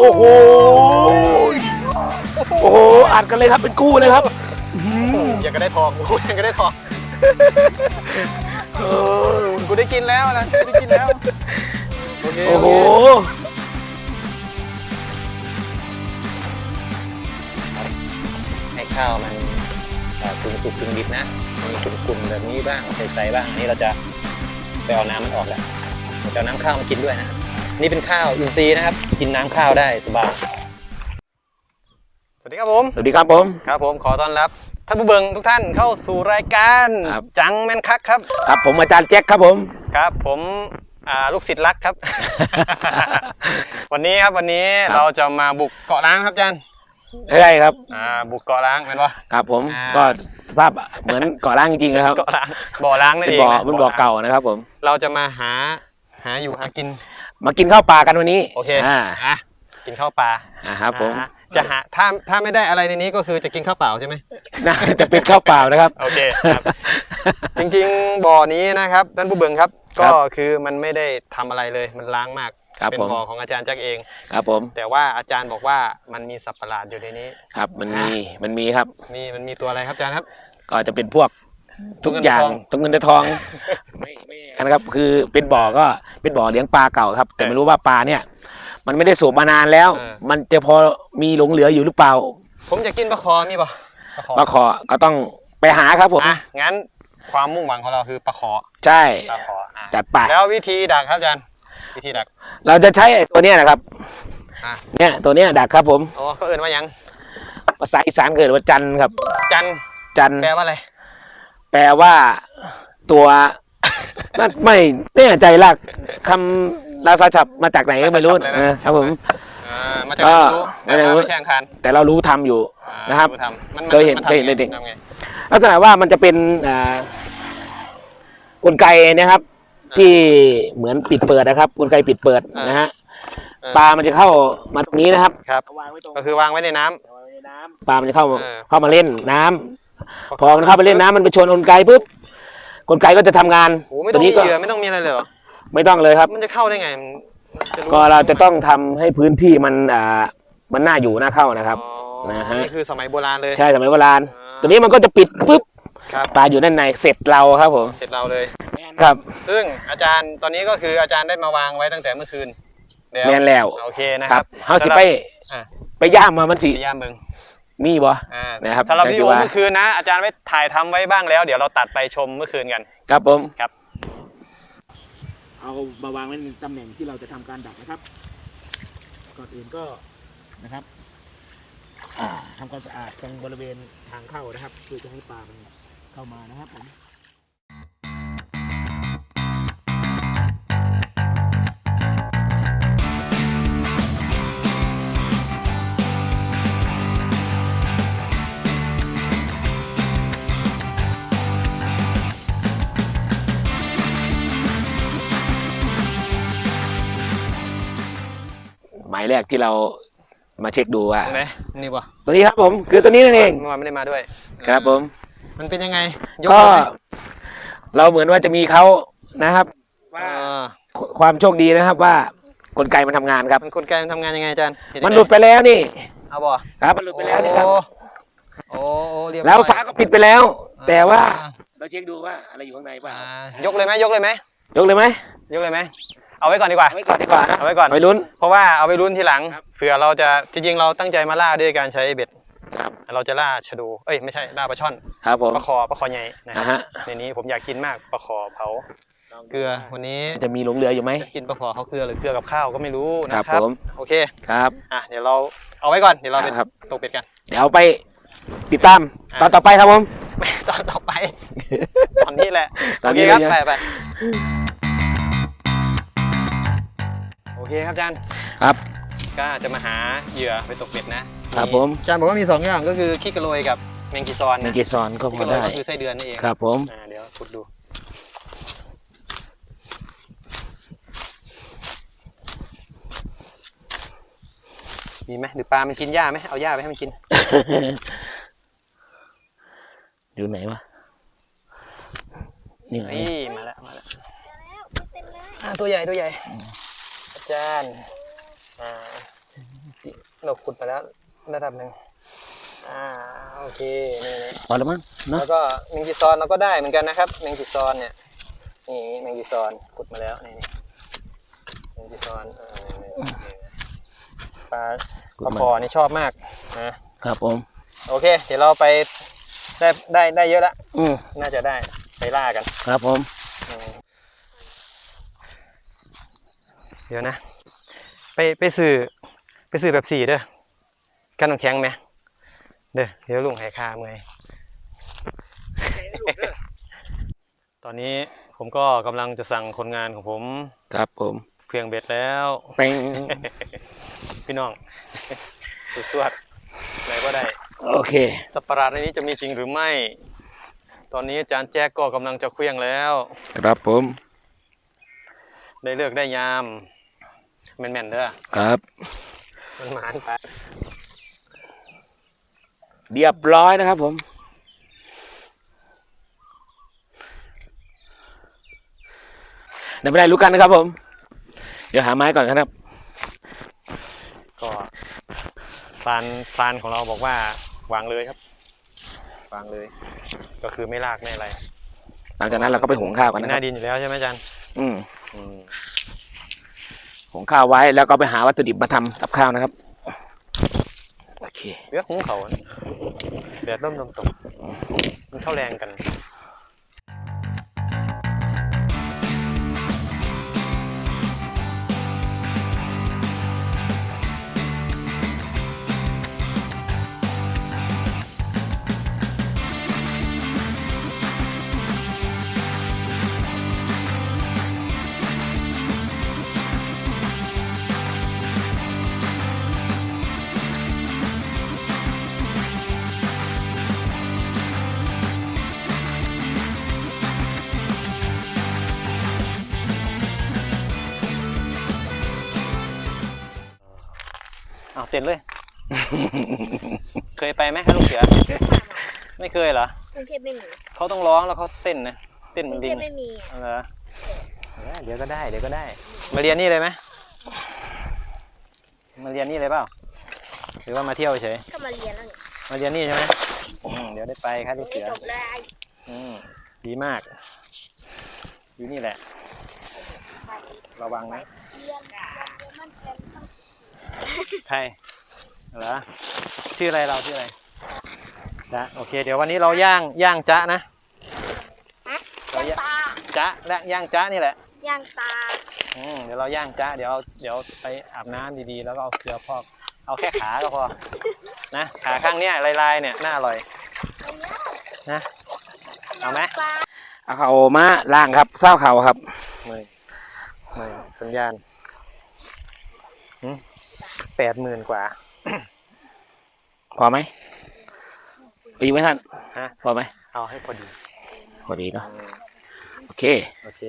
อ้ยะโอ้โห โอ้โห อัดกันเลยครับ เป็นกู้เลยครับอยากก็ได้ทองกูอยากก็ได้ทองเออกูได้กินแล้วนะกูได้กินแล้ว โอเคโอ้โห ให้ข้าวมันเอ่อกึ่งสุกกึ่งดิบนะ มีกลุ่มๆแบบนี้บ้างใสๆบ้างอันนี่เราจะไปเอาน้ำมันออกแล้วเราจะเอาน้ำข้าวมากินด้วยนะ นี่เป็นข้าวอินทรีย์นะครับ กินน้ำข้าวได้สบายสวัสดีครับผม สวัสดีครับผม ครับผมขอต้อนรับท่านผู้เบิงทุกท่านเข้าสู่รายการครับ จังแมนคักครับ ครับผมอาจารย์แจ็คครับผม ครับผมอ่าลูกศิษย์รักครับ วันนี้ครับวันนี้ครับ เราจะมาบุกเกาะล้างครับอาจารย์ใช่ครับ อ่าบุกเกาะล้างเป็นปะ ครับผมอ่า ก็สภาพเหมือนเกาะล่างจริงๆนะครับเกาะล้างบ่อล้างนั่นเป็นเองบ่อนะเป็นบ่อล้งเก่านะครับผม เราจะมาหาหาอยู่หากิน มากินข้าวปลากันวันนี้โอเคอ่าอะกินข้าวปลาอ่าครับผม อ่าจะหาถ้าถ้าไม่ได้อะไรในนี้ก็คือจะกินข้าวเปล่าใช่ไหมน่าจะเป็นข้าวเปล่านะครับ โอเคครับ จริงๆบ่อนี้นะครับท่านผู้เบิงครับครัก็บคือมันไม่ได้ทำอะไรเลยมันล้างมาก ครับเป็นผมบ่อของอาจารย์แจ็คเอง ครับผมแต่ว่าอาจารย์บอกว่ามันมีสัตว์ประหลาดอยู่ในนี้ ครับมันมีมันมีครับ มีมันมีตัวอะไรครับอาจารย์ครับ ก็จะเป็นพวก ทุกตัวเงินอย่างตัวทองตัวเงินตัวทองไม่ไม่นะครับ คือเป็นบ่อก็เป็นบ่อเลี้ยงปลาเก่าครับ แต่เออไม่รู้ว่าปลาเนี่ย มันไม่ได้สูบมานานแล้วเออมันจะพอมีหลงเหลืออยู่หรือเปล่า ผมจะกินปลาคอมีปะปลาคอปลาขอก็ต้องไปหาครับผมอะงั้นความมุ่งหวังของเราคือปลาคอใช่ปลาคออะจัดไปแล้ววิธีดักครับอาจารย์วิธีดัก เราจะใช้ไอ้ตัวเนี้ยนะครับอะเนี่ยตัวเนี้ยดักครับผมโอ้เขาเอื่นว่าหยังภาษาอีสานเกิดว่าจันทร์ครับ จันจันทร์แปลว่าอะไร แปลว่าตัวนั่นไม่แน่ใจลากคำลาซาฉับมาจากไหนก็ไม่รู้ลาซาฉับเลยนะเออครับผมอ่ามาจากไหนไม่รู้ก็แต่ว่าไม่รู้ไม่ใช่อังคารแต่เรารู้ทำอยู่อ่านะครับทำมันเคยเห็นมัทำเคยเห็นไงเด็กๆทำไงลักษณะว่ามันจะเป็นอ่ากลไกนะครับ ที่เหมือนปิดเปิดนะครับ กลไกปิดเปิดอ่านนะฮะเออปลามันจะเข้ามาตรงนี้นะครับครับวางไว้ตรงก็คือวางไว้ในน้ำปลามันจะเข้าเออเข้ามาเล่นน้ำ พอมันเข้าไปเล่นน้ำมันไปชนกลไกปุ๊บกลไกก็จะทำงานโอ้ไม่ตัต้อวงมีนี้ก็เหยื่อไม่ต้องมีอะไรเลยเหรอไม่ต้องเลยครับ มันจะเข้าได้ไงมันจะรู้ก็เราจะต้องทำให้พื้นที่มันอ่ามันน่าอยู่น่าเข้านะครับ อ๋อนะฮะ นี่คือสมัยโบราณเลยใช่สมัยโบราณอ่าตัวนี้มันก็จะปิดปุ๊บครับปลาอยู่ด้านในเสร็จเราครับผมเสร็จเราเลย ครับ ซึ่งอาจารย์ตอนนี้ก็คืออาจารย์ได้มาวางไว้ตั้งแต่เมื่อคืนเดี๋ยวแม่นแล้ว โอเคนะคครัรับบเฮาสิไปอะไปย่ามมามันสิ พยายามเบิ่ง มีบ่อ่านะครับสำหรับวิดีโอใช่ว่าเมื่อคืนนะ อาจารย์ไว้ถ่ายทำไว้บ้างแล้ว เดี๋ยวเราตัดไปชมเมื่อคืนกัน ครับผมครับ เอามาวางไว้ในตำแหน่งที่เราจะทำการดักนะครับ ก่อนอื่นก็นะครับอ่าทำความสะอาดตรงบริเวณทางเข้านะครับเพื่อจะให้ปลามันเข้ามานะครับผมายแรกที่เรามาเช็คดูว่าตรงไหนนี่ป่ะตัวนี้ครับผมคือตัวนี้นั่นเองเมื่อวานไม่ได้มาด้วยครับผม มันเป็นยังไงยก็มือไหมเราเหมือนว่าจะมีเขานะครับอ่าความโชคดีนะครับว่ากลไกมันทำงานครับ มันกลไกมันทำงานยังไงอาจารย์เนยังมันไงหลุดไปแล้วนี่ เอาบ่ครับ มันหลุดไปแล้วนี่ครับ โอ้โอ้โอ้เรียบร้อยแล้วฝาก็ปิดไปแล้ว แต่ว่าอ่เราเช็คดูว่าอะไรอยู่ข้างในบ้างอ่ายกเลยไหมยกเลยไหมยกเลยไหมยกเลยไหม เอาไว้ก่อนดีกว่าไว้ก่อนดีกว่านะเอาไว้ก่อน ไปลุ้น เพราะว่าเอาไปรุ่นทีหลัง ครับ เผื่อเราจะจริงๆเราตั้งใจมาล่าด้วยการใช้เบ็ด ครับเราจะล่าชะโดู เอ้ยไม่ใช่ล่าปลาช่อน ครับผมปลาคอปลาคอใหญ่นะคอ่ารับฮะ ในนี้ผมอยากกินมากปลาคอเผา เกลือวันนี้จะมีหลงเหลืออยู่ไหม จะกินปลาคอเขาเกลือหรือเกลือกับข้าวก็ไม่รู้คนะรับครับผม โอเค ครับ อะเดี๋ยวเราเอาไว้ก่อนเดี๋ยวเราไปครับ ตกเป็ดกัน เดี๋ยวไปติดตามอะตอนต่อไปครับผมไม่ตอนต่อไป ตอนนี้แหละตอนโอเคนี้ครับเลยนะ ไปไปโอ เคครับอาจารย์ครับก็จะมาหาเหยื่อไปตกเป็ดนะครับผมอาจารย์บอกว่ามีสองอย่างก็คือขี้กระโรยกับแมงกีซอนมีนะเกสรก็พขี้อกระโรยได้ก็คือไส้เดือนนี่เองครับผมอ่าเดี๋ยวขุดดู มีไหมหรือปลามันกินหญ้าไหมเอาหญ้าไปให้มันกิน อยู่ไหนวะนี่ไงนี่มาแล้วมาแล้วอ่าตัวใหญ่ตัวใหญ่อา จารย์อ่าเราขุดไปแล้วระดับหนึ่งอ่าโอเคนี่นี่พอแล้วมั้งเนาะแล้วก็แมงจีซอนเราก็ได้เหมือนกันนะครับแมงจีซอนเนี่ยนี่แมงจีซอนขุดมาแล้วนี่นี่แมงจีซอนเออนี่นี่นี่ปลาปลาคอนี่ชอบมากนะครับผมโอเค เดี๋ยวเราไปได้ได้ได้เยอะแล้วอืมน่าจะได้ไปล่ากัน ครับผมอืม เดี๋ยวนะ ไปไปซื้อไปซื้อแบบสี่เด้อกันน้ำแข็งไหมเด้อเดี๋ยวลุงให้ค่าเมื่อยตอนนี้ผมก็กำลังจะสั่งคนงานของผมครับผมเครื่องเบ็ดแล้วเป้งพี่น้องสุดสวดไหนก็ได้ โอเคสัตว์ประหลาดในนี้จะมีจริงหรือไม่ ตอนนี้อาจารย์แจ๊กก็กำลังจะเคลี้ยงแล้ว ครับผม ได้เลือกได้ยาม แม่นๆเด้อครับมันหมานไปเรียบร้อยนะครับผม เดี๋ยวไม่ได้รู้กันนะครับผม เดี๋ยวหาไม้ก่อนครับ ก็ฟานฟานของเราบอกว่าวางเลยครับ วางเลย ก็คือไม่ลากไม่อะไร หลังจากนั้นเราก็ไปหุงข้าวกันมีนะหครัน้าบดินอยู่แล้วใช่ไหมอาจารย์อืม อืม หุงข้าวไว้แล้วก็ไปหาวัตถุดิบมาทำกับข้าวนะครับโอเคเลือกหุงเขาแดดเริ่มลมตกมันเข้าแรงกัน เอาเต้นเลย เคยไปไหมครับลูกเสือ ไม่เคยเหรอ กรุงเทพไม่มีเขาต้องร้องแล้วเขาเต้นนะเต้นกเหรุมันงลิเทงพไม่มีเอาเหรอเออเดี๋ยวก็ได้ เดี๋ยวก็ได้ มาเรียนนี่เลยไหมมาเรียนนี่เลยเปล่า หรือว่ามาเที่ยวเฉย ก็มาเรียนแล้วนี่มาเรียนนี่ใช่ไหมอืมเดี๋ยวได้ไปครับลูกไม่เสือ จบเลยอืมดีมาก อยู่นี่แหละ ระวังนะ เรียนเรียนมันเป็น ใครเหรอชื่ออะไรเราชื่ออะไรจ๊ะโอเค เดี๋ยววันนี้เราย่างย่างจ๊ะนะเราย่างย่างตาจ๊ะและย่างจ๊ะนี่แหละ ย่างตาอืมเดี๋ยวเราย่างจ๊ะเดี๋ยวเอาเดี๋ยวไปอาบน้ำดีๆ แล้วก็เอาเกลือพอกเอาแค่ขาก็พอนะขาข้างเนี้ยลายๆเนี่ยน่าอร่อยนะเอาไหมปลาเอาเขามาล่างครับเศร้าเขาครับไม่ไม่สัญญาณ แปดหมื่นกว่า พอไหมดีไหมท่านฮะ พอไหมเอาให้พอดีพอดีเนาะอืมโอเคโอเค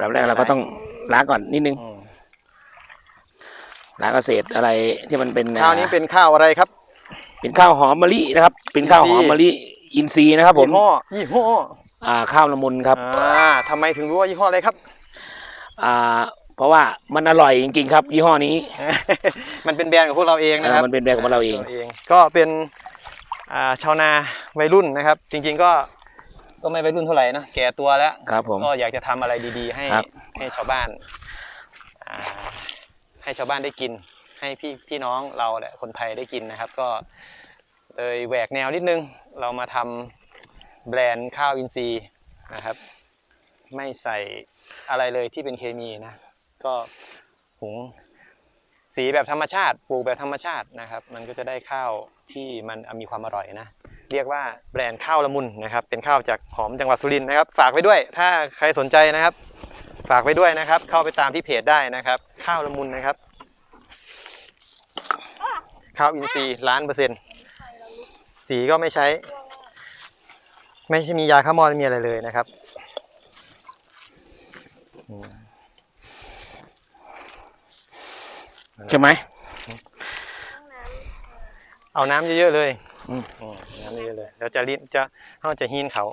แบบแรกเราก็ต้องล้างก่อนนิดนึงอืมล้างเอาเศษอะไรที่มันเป็นข้าวนี้เป็นข้าวอะไรครับ เป็นข้าวหอมมะลินะครับ เป็นข้าวหอมมะลิอินทรีย์นะครับ ผมยี่ห้อยี่ห้ออ่าข้าวละมุนครับอ่าทำไมถึงรู้ว่ายี่ห้ออะไรครับ อ่า เพราะว่ามันอร่อยจริงๆครับยี่ห้อนี้ มันเป็นแบรนด์ของพวกเราเองนะครับเออมันเป็นแบรนด์ของเราเอง ก็เป็นอ่าชาวนาวัยรุ่นนะครับ จริง ๆก็ก็ไม่วัยรุ่นเท่าไหร่นะแก่ตัวแล้วครับผมก็อยากจะทำอะไรดีๆ ให้ครับให้ชาวบ้านอ่าให้ชาวบ้านได้กิน ให้พี่พี่น้องเราแหละคนไทยได้กินนะครับ ก็เลยแหวกแนวนิดนึง เรามาทำแบรนด์ข้าวอินทรีย์นะครับ ไม่ใส่อะไรเลยที่เป็นเคมีนะ ก็หุงสีแบบธรรมชาติปลูกแบบธรรมชาตินะครับ มันก็จะได้ข้าวที่มันมีความอร่อยนะ เรียกว่าแบรนด์ข้าวละมุนนะครับ เป็นข้าวจากหอมจังหวัดสุรินทร์นะครับ ฝากไว้ด้วย ถ้าใครสนใจนะครับ ฝากไว้ด้วยนะครับ เข้าไปตามที่เพจได้นะครับ ข้าวละมุนนะครับ ข้าวอินทรีย์ล้านเปอร์เซ็นต์สีก็ไม่ใช้ ไม่ใช่มียาฆ่ามอดไม่มีอะไรเลยนะครับอืม ใช่ไหมห้องน้ำเอาน้ำเยอะๆเลยอืม อืมน้ำเยอะๆเลยเดี๋ยวจะลิ้นจะเขาจะฮีนเขา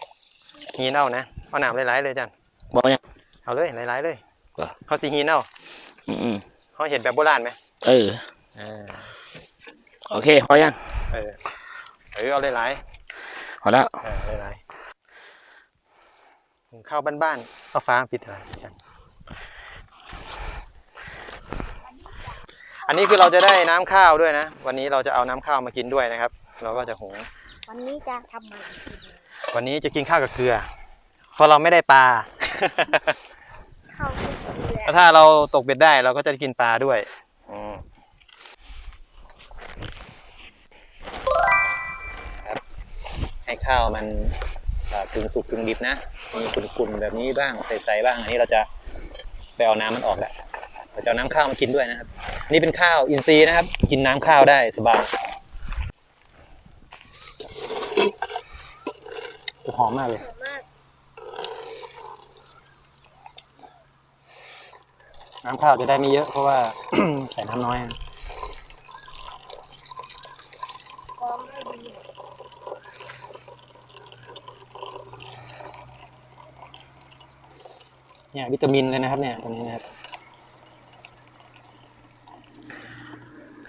ฮีนเอานะเอาน้ำหลายๆเลยจันบอกยัง เอาเลยหลายๆเลยว่ะ เขาสิฮีนเอาอืมเขาเห็นแบบโบราณไหมเออ เออโอเคพอยังเออเออเอาหลายพอแล้วๆเออหลายๆหุงข้าวบ้านๆเอาฟ้าปิดอะไรกัน อันนี้คือเราจะได้น้ำข้าวด้วยนะ วันนี้เราจะเอาน้ำข้าวมากินด้วยนะครับ เราก็จะหุงวันนี้จะทำอะไรกินวันนี้จะกินข้าวกับเกลือ เพราะเราไม่ได้ปลา ข้าวที่เกลือแล้วถ้าเราตกเบ็ดได้เราก็จะกินปลาด้วยอืมครับให้ข้าวมันเอ่อกึ่งสุกกึ่งดิบนะ มีกุ่นๆแบบนี้บ้างใสๆบ้าง อันนี้เราจะไปเอาน้ำมันออกแหละเราจะเอาน้ำข้าวมากินด้วยนะครับ นี่เป็นข้าวอินทรีย์นะครับ กินน้ำข้าวได้สบายหอมมากเลยน้ำข้าวจะได้ไม่เยอะเพราะว่า ใส่น้ำน้อยเนี่ยวิตามินเลยนะครับเนี่ยตรงนี้นะครับ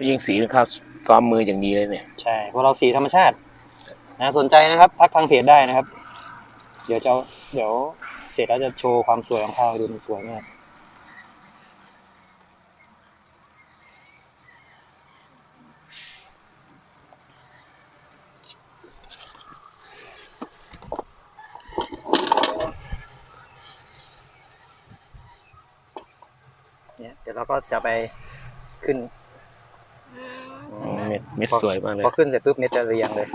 ยิ่งสีเป็นข้าวซ้อมมืออย่างดีเลยเนี่ย ใช่พราะเราสีธรรมชาตินะสนใจนะครับทักทางเพจได้นะครับ เดี๋ยวจะเอาเดี๋ยวเสร็จแล้วจะโชว์ความสวยของข้าวให้ดูมันสวยมากเนี่ยเดี๋ยวเราก็จะไปขึ้น เม็ดเม็ดสวยมากเลย พอขึ้นเสร็จปุ๊บเม็ดจะเรียงเลย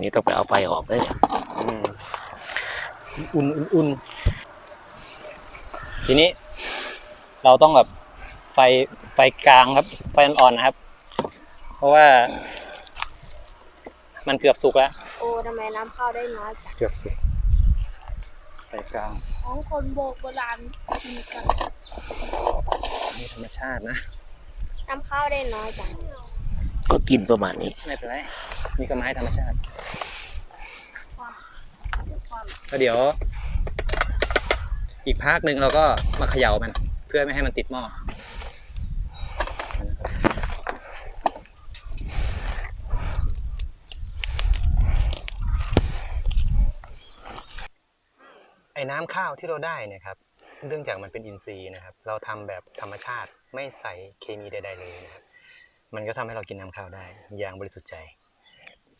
นี่ต้องไปเอาไฟออกเลยอุ่นอุ่นอุ่นทีนี้ เราต้องแบบไฟไฟกลางครับ ไฟอ่อนๆนะครับ เพราะว่า มันเกือบสุกแล้วโอ้ทำไมน้ำข้าวได้น้อยจังเกือบสุกไฟกลาง ของคนโบกโบราณกินกันนี่ธรรมชาตินะ น้ำข้าวได้น้อยจัง ก็กินประมาณนี้ ไม่เป็นไรนี่ก็ไม้ธรรมชาติความแล้วเดี๋ยว อีกพักหนึ่งเราก็มาเขย่ามัน เพื่อไม่ให้มันติดหม้อไอ้น้ำข้าวที่เราได้เนี่ยครับเนื่องจากมันเป็นอินทรีย์นะครับ เราทำแบบธรรมชาติไม่ใส่เคมีใด ๆ เลยนะครับ มันก็ทำให้เรากินน้ำข้าวได้ อย่างบริสุทธิ์ใจ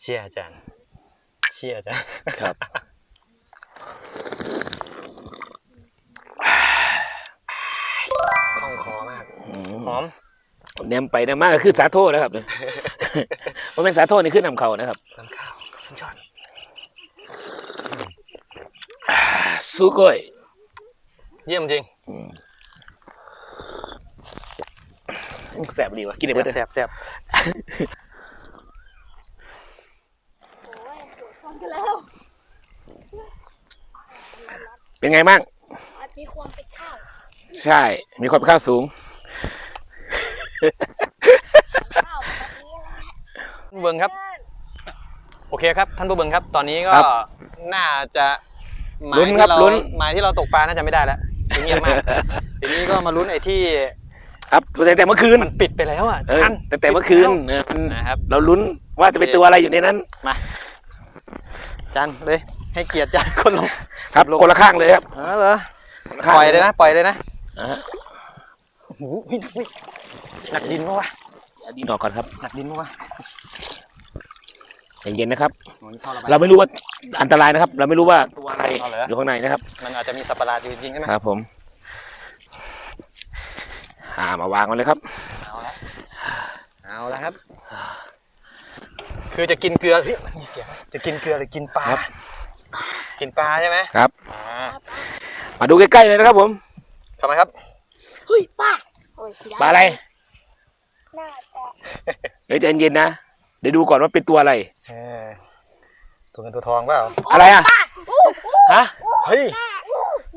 เชื่ออาจารย์ เชื่ออาจารย์ครับ คล่องคอมากหอมแนมไปแนมมากก็คือสาโทนะครับเพราะเป็นสาโทนี่ขึ้นนำเขานะครับน้ำข้าวสุดยอดอ่าสุโกยเยี่ยมจริง อืม แสบดีวะกินได้เบิดเลยแซ่บแซ่บโอ้ยปวดกันแล้วเป็นไงบ้างมีความเป็นข้าว ใช่ มีความเป็นข้าวสูงข้าวแบบนี้แหละเบิงครับ โอเคครับ ท่านผู้เบิงครับ ตอนนี้ก็น่าจะหมายลุ้นที่ครับเราลุ้นหมายที่เราตกปลาน่าจะไม่ได้แล้วเงียบมาก ทีนี้ก็มาลุ้นไอ้ที่ ครับแต่แต่เมื่อคืนมันปิดไปแล้วอะเออท่านแต่แต่เมื่อคืนปิดเออมันแล้วนะครับ เราลุ้นว่าจะเป็นตัวอะไรอยู่ในนั้นมาจันเลยให้เกียรติจันคนลงครับลงคนละข้างเลยครับเออเหรอคนละข้างปล่อยเลยนะปล่อยเลยนะอ่าฮะโอ้โหเฮ้ยหนักเว้ยหนักดินปะวะเอาดินออกก่อนครับหนักดินปะวะใจเย็นนะครับ โอ้ยท่อระบายเราไม่รู้ว่าอันตรายนะครับ เราไม่รู้ว่าตัวอะไรเอาเหรออยู่ข้างในนะครับ มันอาจจะมีสัตว์ประหลาดอยู่จริงๆใช่ไหมครับผม อ่ามาวางมันเลยครับ เอาละเอาละครับ คือจะกินเกลือเฮ้ยมันมีเสียงจะกินเกลือหรือกินปลาครับ กินปลาใช่ไหมครับ อ่ามาดูใกล้ๆเลยนะครับ ผมทำไมครับ เฮ้ยป้าโอ้ยปลาอะไรน่าจะเดี๋ยวใจเย็นๆนะเดี๋ยวดูก่อนว่าเป็นตัวอะไร เออตัวเงินตัวทองเปล่าอะไรอะป้าอู้อู้ฮะ เฮ้ย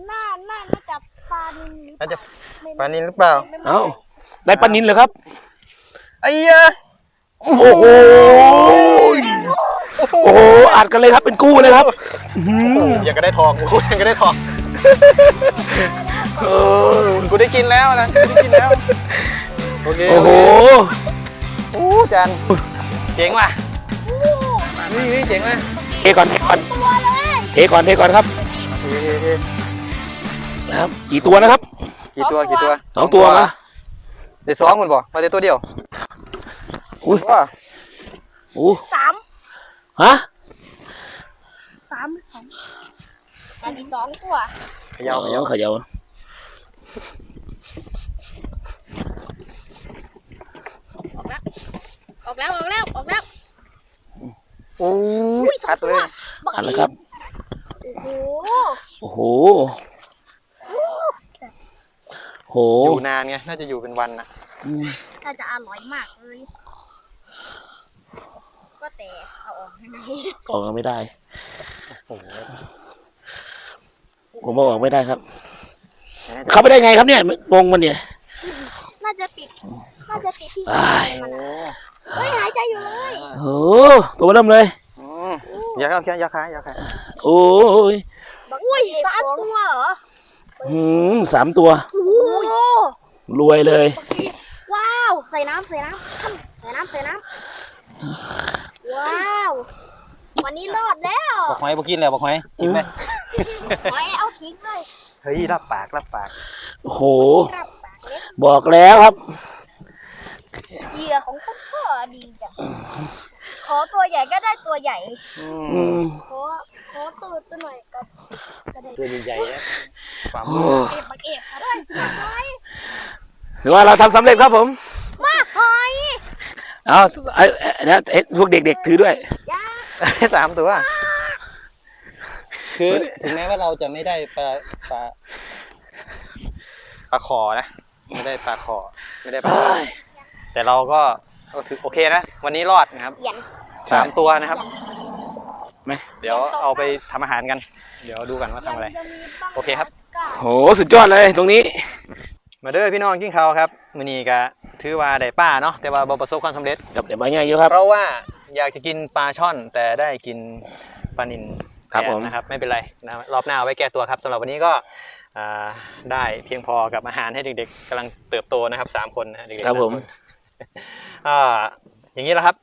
หน้าหน้าน่าจะปลานิลหรือเปล่น่าจะไม่ ปลานินหรือเปล่าไม่ไม่เอ้าได้ปลานินเหรอครับไอ้ยะโอ้โหโอ้โหอัดกันเลยครับเป็นกู้เลยครับอื้อหืโอ้โหอยังก็ได้ทองโอ้โหยังก็ได้ทองปเออกูได้กินแล้วนะกูได้กินแล้วโอเคโอ้โหโอ้จันเจ๋งว่ะนี่นี่เจ๋งว่ะเทก่อนเทก่อนตัวเลยเทก่อนเทก่อนครับเท่เท่เท่นะครับกี่ตัวนะครับ กี่ตัวกี่ตัวสองตัวนะเดี๋ยวสองมันบอกมาเดี๋ยวตัวเดียวอุ้ยว่าโอ้สามฮะสามหรือสองอันนี้สองตัวเขย่าเขย่าเขย่าออกแล้ว ออกแล้ว ออกแล้ว ออกแล้วโอ้ยชัดเลยอันแล้วครับ โอ้โห โอ้โห โหอยู่นานไงน่าจะอยู่เป็นวันนะอืมน่าจะอร่อยมากเลยก็แต่เอาออกยังไงออกไม่ได้ โอ้โหผมบอกออกไม่ได้ครับ เข้าไปได้ไงครับเนี่ยงงมันเนี่ยน่าจะติดน่าจะติดที่อ้ายมันอะเฮ้ยหายใจอยู่เลยโอ้โหตัวเริ่มเลย อืมอย่าเข้าแค่อย่าขายอย่าขายโอ้ย อุ้ยสามตัวเหรอ หืมสามตัวโอ้โหรวยเลยว้าว ใส่น้ำใส่น้ำใส่น้ำใส่น้ำว้าว วันนี้รอดแล้วบอกหอยบอกกินแล้วบอกหอยกินไหมหอยเอาทิ้งเลยเฮ้ยรับปากรับปากโอ้โห ครับปากเล็กบอกแล้วครับ เหยื่อของคุณก็ดีจังข อตัวใหญ่ก็ได้ตัวใหญ่ อือืมมขอขอตัวตัวหน่อยก็ก็ได้ตัวใหญ่ๆนะความโอ้เก็บมาเก็บได้หอยถือว่าเราทำสำเร็จครับผม มาหอยเอาไอ้ไอ้เดี๋ยวไอ้พวกเด็กๆถือด้วย ยาสามตัว คือถึงแม้ว่าเราจะไม่ได้ปลาปลาปลาขอนะ ไม่ได้ปลาขอไม่ได้ปลาขอแต่เราก็ ก็ถือโอเคนะ วันนี้รอดนะครับเอียนสามตัวนะครับ ไหมเดี๋ยวเอาไปทำอาหารกัน เดี๋ยวดูกันว่าทำอะไรยังจมีางโอเคครับ โหสุดยอดเลยตรงนี้ มาเด้อพี่น้องกินข้าวครับมื้อนี้ก็ถือว่าได้ป้าเนาะแต่ว่าบ่ประสบความสำเร็จกับเดี๋ยวใบง่ายเยอะครับ เพราะว่าอยากจะกินปลาช่อนแต่ได้กินปลานิลครับแทนผม นะครับไม่เป็นไรนะรอบหน้าเอาไว้แก้ตัวครับสำหรับวันนี้ก็อ่าได้เพียงพอกับอาหารให้เด็กๆกำลังเติบโตนะครับสามคนนะฮะเด็กๆครับผม สาคน อ่าอย่างนี้แหละครับ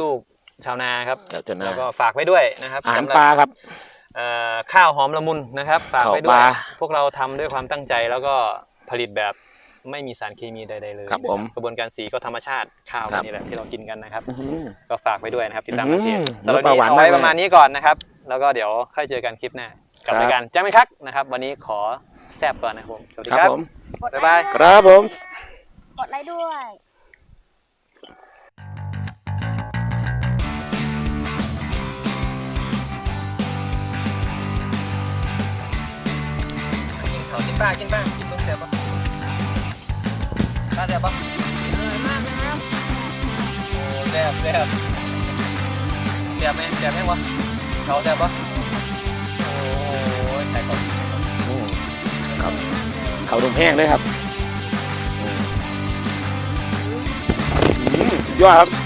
ลูกชาวนาครับครับจนแล้วนะก็ฝากไว้ด้วยนะครับอาหารสำหรับปลาครับ เอ่อข้าวหอมละมุนนะครับ ฝากไว้ด้วข้ายวปลาพวกเราทำด้วยความตั้งใจแล้วก็ผลิตแบบไม่มีสารเคมีใดๆเลยครับผมกระบวนการสีก็ธรรมชาติข้าวครับ นี่แหละที่เรากินกันนะครับ อื้อหือ ก็ฝากไว้ด้วยนะครับติดตามอื้ทาองเพจหือสำหรับปลานี้หวานเอาไว้มากเลยประมาณนี้ก่อนนะครับ แล้วก็เดี๋ยวค่อยเจอกันคลิปหน้ากับครับ รายการจ้าไม่คักนะครับ วันนี้ขอแซบก่อนนะครับผมสวัสดีครับครับผมกดบ๊ายไลบายค์ครับผม กดไลค์ด้วย กินข้ากินป้ากินป้ากินเบิ้งแซ่บปะป้าแซ่บปะอร่อยมากนะครับโอ้แซ่บแซ่บแซ่บไหมแซ่บไหมวะเขาแซ่บปะโอ้ยใส่ก่อนอืมครับเขาดมแห้งด้วยครับอืมอืมสุดยอดครับ